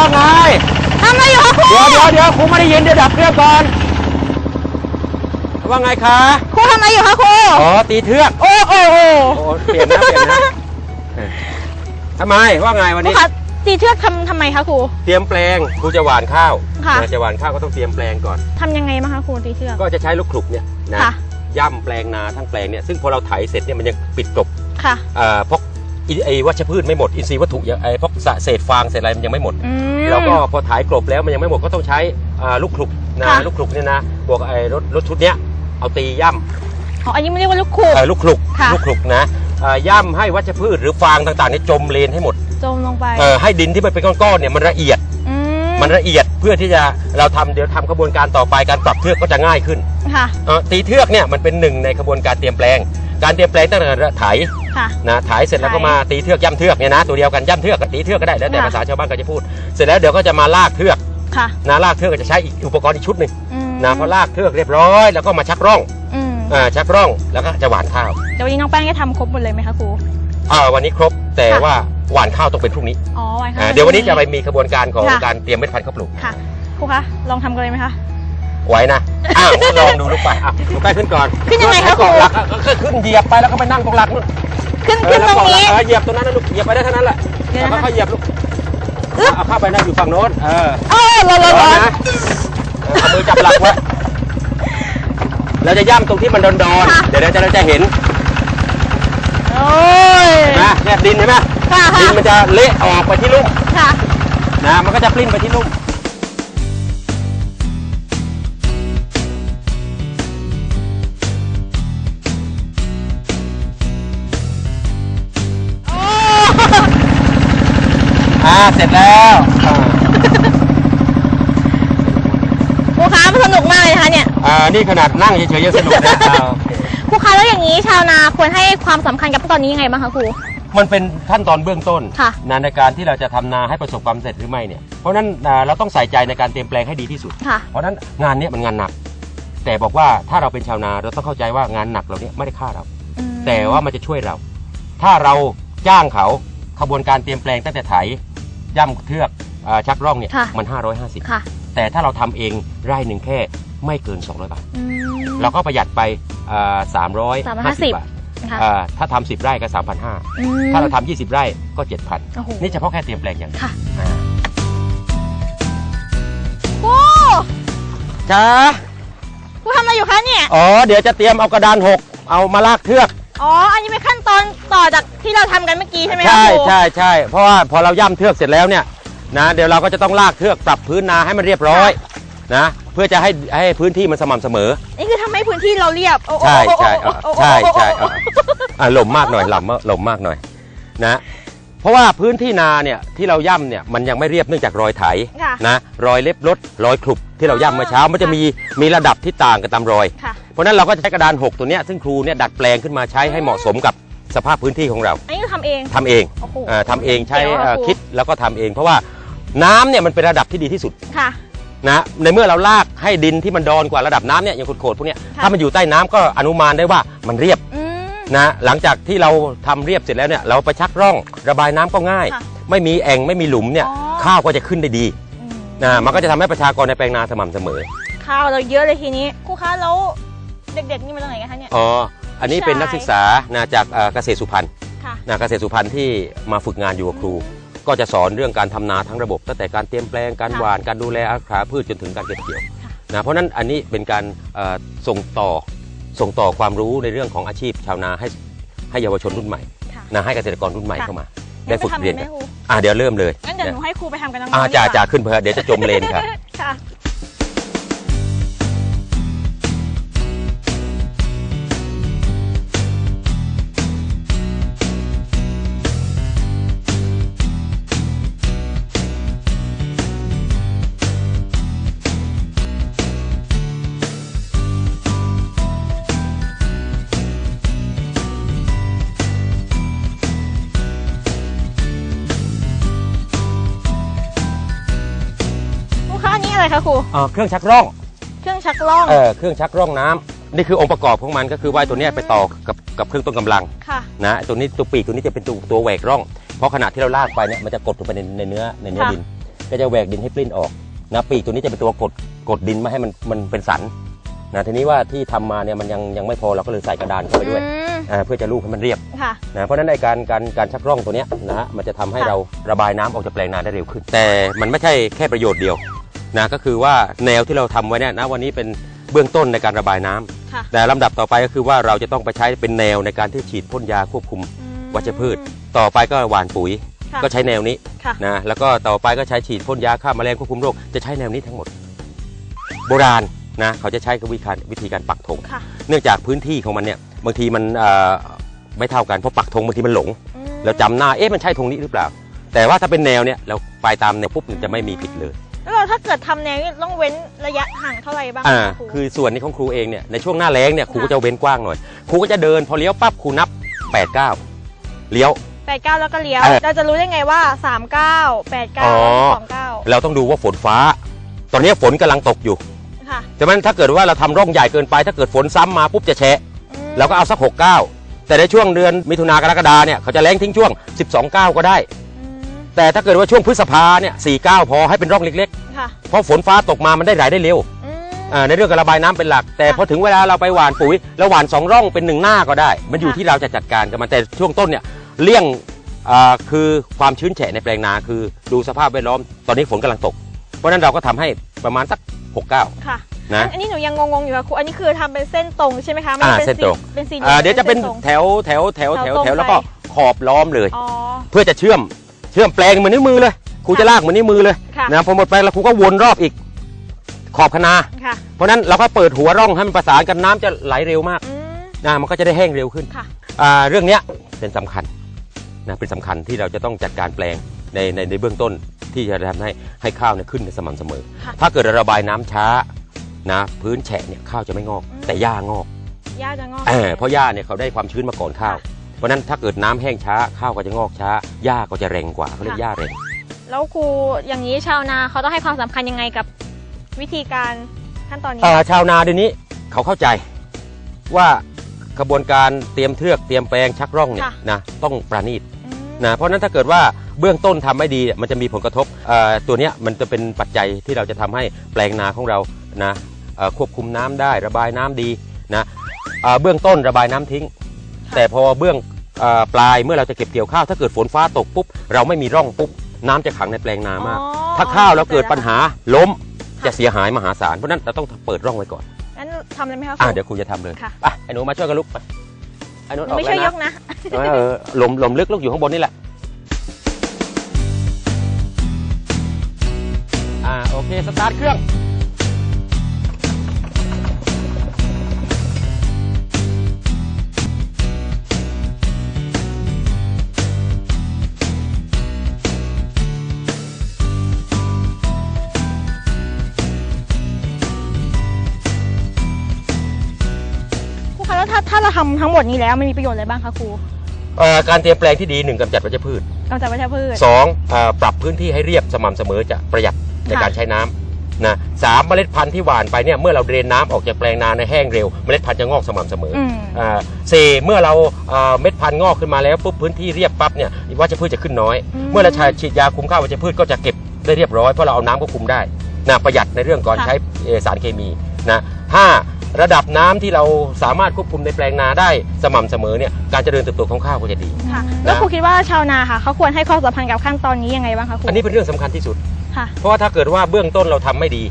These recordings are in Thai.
ว่าไงทำอะไรอยู่คะครูเดี๋ยวเดี๋ยวเดี๋ยวครูไม่ได้ยินเดี๋ยวดับเครื่องก่อนว่าไงคะครูทำอะไรอยู่คะครูอ๋อตีเทือกโอ้โอ้โอ้โอ้เปลี่ยนนะเปลี่ยนนะเออทำไมว่าไงวันครูนี้คะตีเชือกทำทำไมคะครูเตรียมแปลงครูจะหว่านข้าวค่ะนะจะหว่านข้าวก็ต้องเตรียมแปลงก่อนทำยังไงบ้างคะครูตีเชือกก็จะใช้ลูกขลุกเนี่ยนะค่ะย่ำแปลงนาทั้งแปลงเนี่ยซึ่งพอเราไถเสร็จเนี่ยมันยังปิดกลบค่ะเอ่อพวก อิไอ้วัชพืชไม่หมดอินทรีย์วัตถุอย่างไอ้พวกสะเศษฟางเศษอะไรมันยังไม่หมด อืม แล้วก็พอถ่ายกลบแล้วมันยังไม่หมดก็ต้องใช้อ่าลูกขลุกนะค่ะ ลูกขลุกเนี่ยนะบวกไอ้รถรถชุดเนี้ยเอาตีย่อ๋ออันนี้มันเรียกว่าลูกขูำดเอ่อลูกขลุกค่ะ ลูกขลุกนะอ่าย่ำให้วัชพืชหรือฟางต่างๆเนี่ยจมเลนให้หมดจมลงไปเอ่อให้ดินที่มันเป็นก้อนๆเนี่ยมันละเอียด อืมมันละเอียดเพื่อที่จะเราทำเดี๋ยวทำกระบวนการต่อไปการปรับเทือกก็จะง่ายขึ้นค่ะ เอ่อตีเทือกเนี่ยมันเป็นหนึ่งในกระบวนการเตรียมแปลง การเตรียมแปลงตั้งแต่ไถ ค่ะ นะถ่ายเสร็จแล้วก็ไถมาตีเทือกย่ำเทือกเนี่ยนะตัวเดียวกันย่ำเทือกกับตีเทือกก็ได้แล้วแต่ค่ะภาษาชาวบ้านก็จะพูด เสร็จแล้วเดี๋ยวก็จะมาลากเทือกค่ะนะลากเทือกก็จะใช้อีกอุปกรณ์อีกชุดหนึ่งอืมนะพอลากเทือกเรียบร้อย แล้วก็มาชักร่องอืมอ่าชักร่องแล้วก็จะหว่านข้าวเดี๋ยววันนี้น้องแป้งจะทำครบหมดเลยไหมคะครูอ่าวันนี้ครบแต่ค่ะว่าหว่านข้าวต้องเป็นพรุ่งนี้อ๋อวันข้างอ่าเดี๋ยววันนี้จะไปมีกระบวนการของค่ะการเตรียมเม็ดพันธุ์ข้าวปลูกค่ะครูคะลองทำกันเลยไหมคะ ไว้นะอ้าวลองดูลูกไปอะลูกไปขึ้นก่อนขึ้นยังไงคะให้เกาะครู หลักอะก็ขึ้นเหยียบไปแล้วก็ไปนั่งตรงหลักนู่นขึ้นเอขึ้อนแล้วตรงเกาะหลักนี้เออเหยียบตรงนั้นนะลูกเหยียบไปได้เท่านั้นแหละเดี๋ยวแล้วนะคะก็เหยียบลูกอึ๊บเอาเข้าไปนะอยู่ฝั่งโน้นเออโอ้ร้อนร้อนร้ร้ออนนนะเออเอามือจับหลักไว้เราจะย่ำตรงที่มันดอนๆ เดี๋ยวเราจะเราจะเห็นโอ้ยนะเนี่ยดินเห็นไหมค่ะดิค่ะนมันจะเละออกไปที่ลุ่มค่ะ นะ มันก็จะปลิ้นไปที่ลุ่มาเสร็จแล้วอ่าครูคะมันสนุกมากเลยนะคะเนี่ย อ่านี่ขนาดนั่งเฉยๆยังสนุกนะอ่าโอเคครูคะแล้วอย่างนี้ชาวนาควรให้ความสำคัญกับตอนนี้ยังไงบ้างคะครู มันเป็นขั้นตอนเบื้องต้นค่ะ นะในการที่เราจะทำนาให้ประสบความสำเร็จหรือไม่เนี่ยเพราะฉะนั้นอ่าเราต้องใส่ใจในการเตรียมแปลงให้ดีที่สุด ค่ะ เพราะฉะนั้นงานเนี้ยมันงานหนัก แต่บอกว่าถ้าเราเป็นชาวนาเราต้องเข้าใจว่างานหนักเราเนี้ยไม่ได้ค่าเรา อืมแต่ว่ามันจะช่วยเรา ถ้าเราจ้างเขาขบวนการเตรียมแปลงตั้งแต่ไถ ย่ำเทือกอาชักร่องเนี่ยค่ะ มัน550ค่ะแต่ถ้าเราทำเองไร่หนึ่งแค่ไม่เกิน 200 บาท อืม เราก็ประหยัดไปสามร้อยห้าสิบ350 บาทค่ะอ่าถ้าทำสิบไร่ก็ 3,500 อืมถ้าเราทำ20 ไร่ก็ 7,000 โอ้โห นี่เฉพาะแค่เตรียมแปลงอย่างเดียวค่ะ อ่าครูจ้าครูทำอะไรอยู่คะเนี่ย อ๋อ เดี๋ยวจะเตรียมเอากระดานหกเอามาลากเทือก อ๋อ อันนี้เป็นขั้น ตอนต่อจากที่เราทำกันเมื่อกี้ใช่ไหมคะใช่ครูใช่ใช่เพราะว่าพอเราย่ำเทือกเสร็จแล้วเนี่ยนะเดี๋ยวเราก็จะต้องลากเทือกปรับพื้นนาให้มันเรียบร้อยนะเพื่อจะให้ให้พื้นที่มันสม่ำเสมอ นี่คือทำให้พื้นที่เราเรียบโอ้โอ้ใช่โอ้ใช่โอ้อะโอ้ใช่โอ้ใช่โอ้อะอะหล่มมากหน่อยหล่ำหล่มมากหน่อยนะเพราะว่าพื้นที่นาเนี่ยที่เราย่ำเนี่ยมันยังไม่เรียบเนื่องจากรอยไถค่ะ นะรอยเล็บรถรอยขลุบที่เราย่ำเมื่อเช้ามันจะมีมีระดับที่ต่างกันตามรอย ค่ะ เพราะฉะนั้นเราก็จะใช้กระดานหกตัวเนี้ยซึ่งครูเนี่ยดัดแปลงขึ้นมาใช้ให้เหมาะสมกับ สภาพพื้นที่ของเราอันนี้คือทำเองทำเองโอ้โหเอ่อทำเองใช้เจ๋งว่ะเอ่อครู คิดแล้วก็ทำเอง เพราะว่าน้ำเนี่ยมันเป็นระดับที่ดีที่สุดค่ะ นะในเมื่อเราลากให้ดินที่มันดอนกว่าระดับน้ำเนี่ยอย่างโขดๆพวกเนี้ยค่ะ ถ้ามันอยู่ใต้น้ำก็อนุมานได้ว่ามันเรียบอืม นะหลังจากที่เราทำเรียบเสร็จแล้วเนี่ยเราไปชักร่องระบายน้ำก็ง่าย ค่ะไม่มีแอ่งไม่มีหลุมเนี่ยอ๋อ ข้าวก็จะขึ้นได้ดีอืมนะมันก็จะทำให้ประชากรในแปลงนาสม่ำเสมอข้าวเราเยอะเลยทีนี้ครูคะแล้วเด็กๆนี่มาจากไหนกันคะเนี่ย อ๋อ อันนี้เป็นใช่นักศึกษานะจากเอ่อเกษตรสุพรรณค่ะ นะเกษตรสุพรรณที่มาฝึกงานอยู่กับครู ก็จะสอนเรื่องการทำนาทั้งระบบ ตั้งแต่การเตรียมแปลงการค่ะหว่านการดูแลอาขาพืชจนถึงการเก็บเกี่ยวค่ะ นะเพราะฉะนั้นอันนี้เป็นการเอ่อส่งต่อส่งต่อความรู้ในเรื่องของอาชีพชาวนาให้ให้เยาวชนรุ่นใหม่ค่ะ นะให้เกษตรกรรุ่นใหม่ค่ะ เข้ามา ได้ฝึกเรียนงั้กันจะทำไหมครูอะเดี๋ยวเริ่มเลยงั้นเดี๋ยวหนูให้ครูไปทำกันน้องๆอ่าดีกว่จ่าจ่าขึ้นเพอเดี๋ยวจะจมเลนค่ะ ค่ะ อันนี้อะไรคะครูอ่าเครื่องชักร่องเครื่องชักล่องเออเครื่องชักร่องน้ำนี่คือองค์ประกอบของมันก็คือว่าไอ้ตัวเนี้ยไปต่อกับกับเครื่องต้นกำลังค่ะ นะตัวนี้ตัวปีกตัวนี้จะเป็นตัวตัวแหวกร่อง เพราะขณะที่เราลากไปเนี่ยมันจะกดลงไปในในเนื้อในเนื้อค่ะ ดิน ก็จะแหวกดินให้ปลิ้นออกนะปีกตัวนี้จะเป็นตัวกดกดดินไม่ให้มันมันเป็นสันนะทีนี้ว่าที่ทำมาเนี่ยมันยังยังไม่พอเราก็เลยใส่กระดานเข้าไปด้วยอืมอ่าเพื่อจะลูกให้มันเรียบค่ะ นะเพราะฉะนั้นในการการการชักร่องตัวเนี้ยนะฮะมันจะทำให้ค่ะ เราระบายน้ำออกจากแปลงนาได้เร็วขึ้น แต่มันไม่ใช่แค่ประโยชน์เดียว นะก็คือว่าแนวที่เราทำไว้เนี่ยนะวันนี้เป็นเบื้องต้นในการระบายน้ำค่ะแต่ลำดับต่อไปก็คือว่าเราจะต้องไปใช้เป็นแนวในการที่ฉีดพ่นยาควบคุม อืม วัชพืช ต่อไปก็หว่านปุ๋ยค่ะ ก็ใช้แนวนี้ค่ะ นะแล้วก็ต่อไปก็ใช้ฉีดพ่นยาฆ่าแมลงควบคุมโรคจะใช้แนวนี้ทั้งหมด โบราณนะเขาจะใช้วิธีการวิธีการปักธงค่ะเนื่องจากพื้นที่ของมันเนี่ยบางทีมันเอ่อไม่เท่ากันเพราะปักธงบางทีมันหลง อืมเราจำหน้า เอ๊ะ มันใช่ธงนี้หรือเปล่า แต่ว่าถ้าเป็นแนวเนี่ย เราไปตามแนวปุ๊บมันจะไม่มีผิดเลย แล้วเราถ้าเกิดทำแนวนี่ต้องเว้นระยะห่างเท่าไหร่บ้างอ่าคะครู คือส่วนนี้ของครูเองเนี่ยในช่วงหน้าแล้งเนี่ยครูก็ค่ะจะเว้นกว้างหน่อยครูก็จะเดินพอเลี้ยวปั๊บครูนับ8ปดเก้าเลี้ยว แปดเก้าแล้วก็เลี้ยว เออเราจะรู้ได้ไงว่าสามเก้าแปดเก้าอ๋อสองเก้าเราต้องดูว่าฝนฟ้า ตอนนี้ฝนกำลังตกอยู่ค่ะแต่มันถ้าเกิดว่าเราทำร่องใหญ่เกินไป ถ้าเกิดฝนซ้ำมาปุ๊บจะแฉะอืมเราก็เอาสักหกเก้าแต่ในช่วงเดือนมิถุนากรกฎาเนี่ยเขาจะแล้งทิ้งช่วง 12เก้าก็ได้อืม แต่ถ้าเกิดว่าช่วงพฤษภาเนี่ยสี่เก้าพอให้เป็นร่องเล็กค่ะๆ เพราะฝนฟ้าตกมามันได้ไหลได้เร็วอืม อ่าในเรื่องการระบายน้ำเป็นหลัก แต่ค่ะพอถึงเวลาเราไปหว่านปุ๋ยแล้วหว่านสองร่องเป็นหนึ่งหน้าก็ได้ มันอยู่ค่ะ ที่เราจะจัดการกับมันแต่ช่วงต้นเนี่ยเลี่ยงอ่าคือความชื้นแฉะในแปลงนาคือดูสภาพแวดล้อมตอนนี้ฝนกำลังตก เพราะฉะนั้นเราก็ทำให้ประมาณสักหกเก้า ค่ะนะ อันนี้หนูยังงงๆอยู่ค่ะครูอันนี้คือทำเป็นเส้นตรงใช่ไหมคะมัอ่าเป็นเส้นตรงสี่เป็นสี่หลี่อ่ายเดี๋ยวจะเป็นส้ตรง แถวแถวแถวแถวแถวตรงแถวแล้วก็ไปขอบล้อมเลย อ๋อ เพื่อจะเชื่อม เชื่อมแปลงเหมือนนิ้วมือเลยครูจะลากเหมือนนิ้วมือเลยค่ะ นะพอหมดแปลงแล้วครูก็วนรอบอีก ขอบคณาค่ะเพราะฉะนั้นเราก็เปิดหัวร่องให้มันประสานกันน้ำจะไหลเร็วมากอืมนะมันก็จะได้แห้งเร็วขึ้น ค่ะ อ่าเรื่องเนี้ยเป็นสำคัญนะเป็นสำคัญที่เราจะต้องจัดการแปลงในในในเบื้องต้นที่จะทำให้ให้ข้าวเนี่ยขึ้นในสม่ำเสมอ ค่ะ ถ้าเกิดเราระบายน้ำช้านะพื้นแฉะเนี่ยข้าวจะไม่งอก แต่หญ้างอกย่าจะงอก เออเพราะหญ้าเนี่ยเขาได้ความชื้นมาก่อนข้าว เพราะฉะนั้นถ้าเกิดน้ำแห้งช้าข้าวก็จะงอกช้าหญ้าก็จะแรงกว่าเขาเรียกหญ้าแรงแล้วครูอย่างนี้ชาวนาเขาต้องให้ความสำคัญยังไงกับวิธีการขั้นตอนนี้ เอ่อชาวนาเดี๋ยวนี้เขาเข้าใจว่ากระบวนการเตรียมเทือกเตรียมแปลงชักร่องเนี่ยนะต้องประณีต อืม นะเพราะฉะนั้นถ้าเกิดว่าเบื้องต้นทำไม่ดีเนี่ยมันจะมีผลกระทบเอ่อตัวเนี้ยมันจะเป็นปัจจัยที่เราจะทำให้แปลงนาของเรานะเอ่อควบคุมน้ำได้ระบายน้ำดีนะเอ่อเบื้องต้นระบายน้ำทิ้ง แต่พอเบื้องเอ่อปลายเมื่อเราจะเก็บเกี่ยวข้าว ถ้าเกิดฝนฟ้าตกปุ๊บเราไม่มีร่องปุ๊บน้ำจะขังในแปลงนามาก อ๋อถ้าข้าวเราเกิดปัญหาล้มจะเสียหายมหาศาลเพราะฉะนั้นเราต้องเปิดร่องไว้ก่อนงั้นทำเลยไหมคะคอะรูเดี๋ยวครูจะทำเลยค่ะ ไปไอ้หนูมาช่วยกันลุกไปไอ้หนูหอนูอกไม่แล้ช่วยวยนะกนะ เออลมลมลึกลูกอยู่ข้างบนนี่แหละอ่าโอเคสตาร์ทเครื่อง ถ้าถ้าเราทำทั้งหมดนี้แล้วมันมีประโยชน์อะไรบ้างคะครูเอ่อการเตรียมแปลงที่ดีหนึ่งกำจัดวัชพืชกำจัดวัชพืช สองเอ่อปรับพื้นที่ให้เรียบสม่ำเสมอจะประหยัดในค่ะ การใช้น้ำนะสามเมล็ดพันธุ์ที่หว่านไปเนี่ยเมื่อเราเดรนน้ำออกจากแปลงนาในแห้งเร็วเมล็ดพันธุ์จะงอกสม่ำเสมอออืม อ่าสี่เมื่อเราเอ่อเม็ดพันธุ์งอกขึ้นมาแล้วปุ๊บพื้นที่เรียบปั๊บเนี่ยวัชพืชจะขึ้นน้อย อืม เมื่อเราฉีดยาคุมข้าววัชพืชก็จะเก็บได้เรียบร้อยเพราะเราเอาน้ำก็คุมได้นะประหยัดในเรื่องก่อนค่ะใช้เอ่อสารเคมีนะห้า ระดับน้ำที่เราสามารถควบคุมในแปลงนาได้สม่ำเสมอเนี่ยการเจริญเติบโตของข้าวก็จะดีค่ะแล้วนะครูคิดว่าชาวนาค่ะเขาควรให้ความสำคัญกับขั้นตอนนี้ยังไงบ้างคะครูอันนี้เป็นเรื่องสำคัญที่สุดค่ะเพราะว่าถ้าเกิดว่าเบื้องต้นเราทำไม่ดี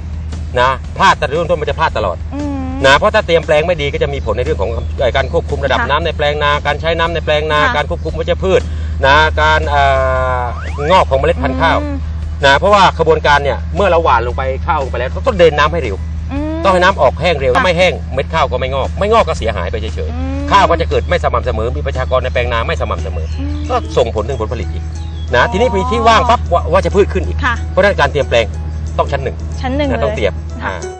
นะพลาดแต่เรื่องต้นมันจะพลาดตลอดอืมนะเพราะถ้าเตรียมแปลงไม่ดีก็จะมีผลในเรื่องของเอ่อการควบคุมระดับค่ะน้ำในแปลงนา การใช้น้ำในแปลงนาค่ะการควบคุมวัชพืชนะการเอ่องอกของเมล็ดพันธุ์ข้าวอืมนะเพราะว่าขบวนการเนี่ยเมื่อเราหว่านลงไปข้าวลงไปแล้วต้องเดินน้ำให้เร็วม ต้องให้น้ำออกแห้งเร็วค่ะถ้าไม่แห้งเม็ดข้าวก็ไม่งอก ไม่งอกก็เสียหายไปเฉยอืม ๆข้าวก็จะเกิดไม่สม่ำเสมอมีประชากรในแปลงนาไม่สม่ำเสมอ อืม ก็ส่งผลถึงผลผลิตอีกนะอ๋อทีนี้มีที่ว่างปั๊บวัชพืชขึ้นอีก ค่ะ เพราะฉะนั้นการเตรียมแปลงต้องชั้นหนึ่งชั้นหนึ่งนะเลยต้องเตรียมค่ะ อ่า